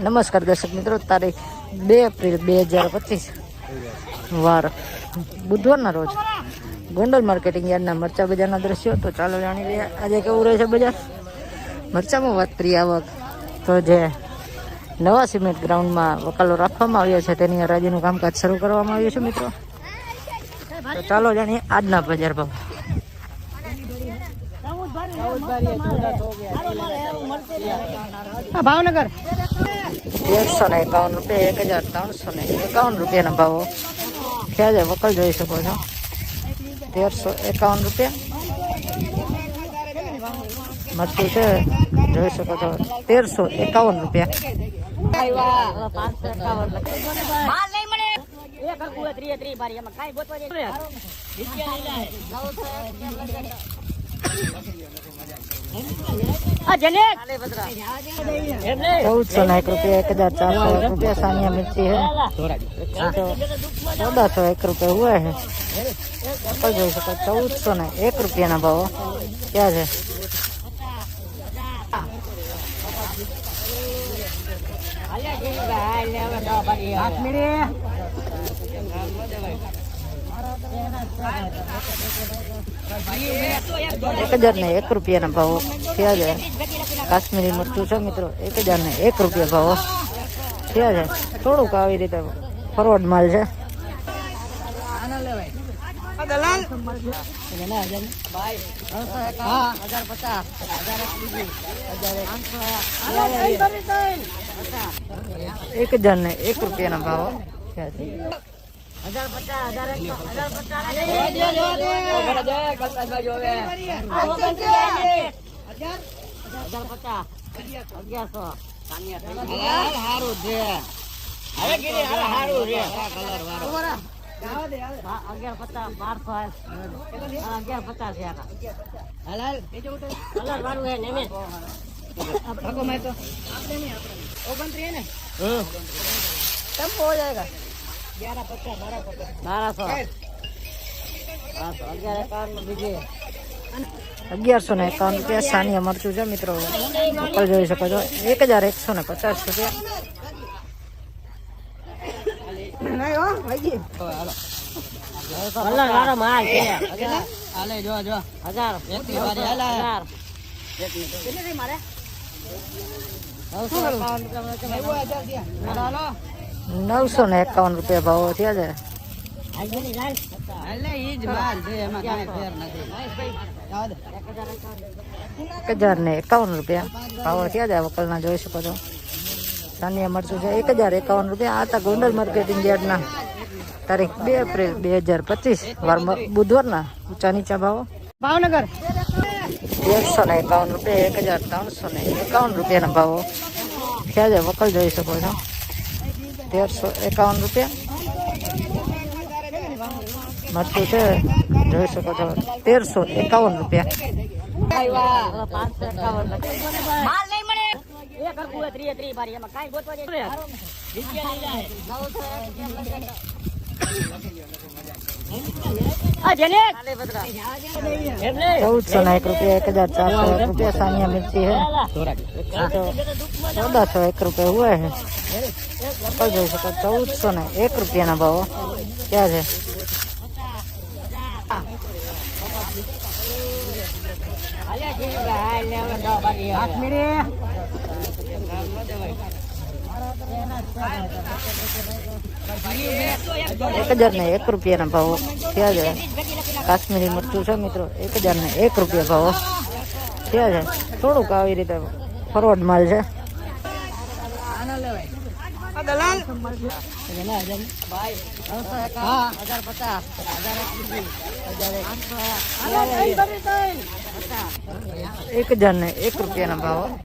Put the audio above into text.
નમસ્કાર દર્શક મિત્રો, તારીખ બે એપ્રિલ બે હજાર પચીસ. વાર બુધવારના રોજ ગોંડલ માર્કેટિંગ યાર્ડના મરચા બજારના દ્રશ્યો. તો ચાલો જાણી લઈએ આજે કેવું રહે છે બજાર? મરચામાં વાત કરીએ આવક તો જે નવા સિમેન્ટ ગ્રાઉન્ડમાં વકાલો રાખવામાં આવ્યો છે, તેની હરાજીનું કામકાજ શરૂ કરવામાં આવ્યું છે મિત્રો. તો ચાલો જાણીએ આજના બજાર ભાવ. ભાવનગર. તેરસો ને એકાવન રૂપિયા એક હજાર ત્રણસો ને એકાવન રૂપિયાના ભાવો ક્યાં જાય વકલ જોઈ શકો છો તેરસો એકાવન રૂપિયા મરચું છે જોઈ શકો છો તેરસો એકાવન રૂપિયા ચૌદસો ના એક રૂપિયા, એક હજાર ચારસો એક રૂપિયા, સાનિયા મિર્ચી હે. ચૌદસો એક રૂપિયા હુએ હે. જોઈ શકો, ચૌદસો ને એક રૂપિયાના ભાવ. ક્યાં છે? કાશ્મીરી એક હજાર ને એક રૂપિયાના ભાવો થયા છે. કાશ્મીરી મરચું છે મિત્રો, એક હજાર ને એક રૂપિયા ભાવો થયા છે. થોડુંક આવી રીતે ફરવડ માલ છે. એક હજાર ને એક રૂપિયાના ભાવો થયા છે. હજાર પચાસ હજાર હજાર પચાસ. અગિયારસો. સારું છે. અગિયાર પચાસ બારસો અગિયાર પચાસ કલર વાળું હે ને ઓગણત્રીસ ને? તમ હો જાયગા सौ અગિયારસો ને એકાવન રૂપિયા સાનિયા મરચું છે મિત્રો. મોકલ જોઈ શકો છો. એક હજાર એકસો ને પચાસ રૂપિયા. કલર નવસો ને એકાવન રૂપિયા ભાવો થયા છે. એક હજાર ને એકાવન રૂપિયા ભાવો થયા છે વકલના જોઈ શકો છો. સાનિયા મરચું છે એક હજાર એકાવન રૂપિયા. આ હતા ગોંડલ માર્કેટિંગ યાર્ડના. તારીખ બે એપ્રિલ બે હજાર પચીસ વાર બુધવારના ઊંચા નીચા ભાવો. ભાવનગર. એકસો ને એકાવન રૂપિયા એક હજાર ત્રણસો ને એકાવન રૂપિયાના ભાવો થયા છે વકલ જોઈ શકો છો. તેરસો એકાવન રૂપિયા. મરચું છે જોઈ શકો છો તેરસો એકાવન રૂપિયા. પાંચસો એકાવન. ચૌદસો ના એક રૂપિયા, એક હજાર ચારસો એક રૂપિયા સાનિયા મિર્ચી હે ચૌદસો એક રૂપિયા હુએ હે જોઈ શકો ચૌદસો ને એક રૂપિયાના ભાવ. ક્યાં છે? કાશ્મીરી એક હજાર ને એક રૂપિયાના ભાવો. થયા છે. કાશ્મીરી મરચું છે મિત્રો, એક હજાર ને એક રૂપિયા ભાવો. થયા છે. થોડુંક આવી રીતે ફરવાડ માલ છે. એક હજાર ને એક રૂપિયાના ભાવો.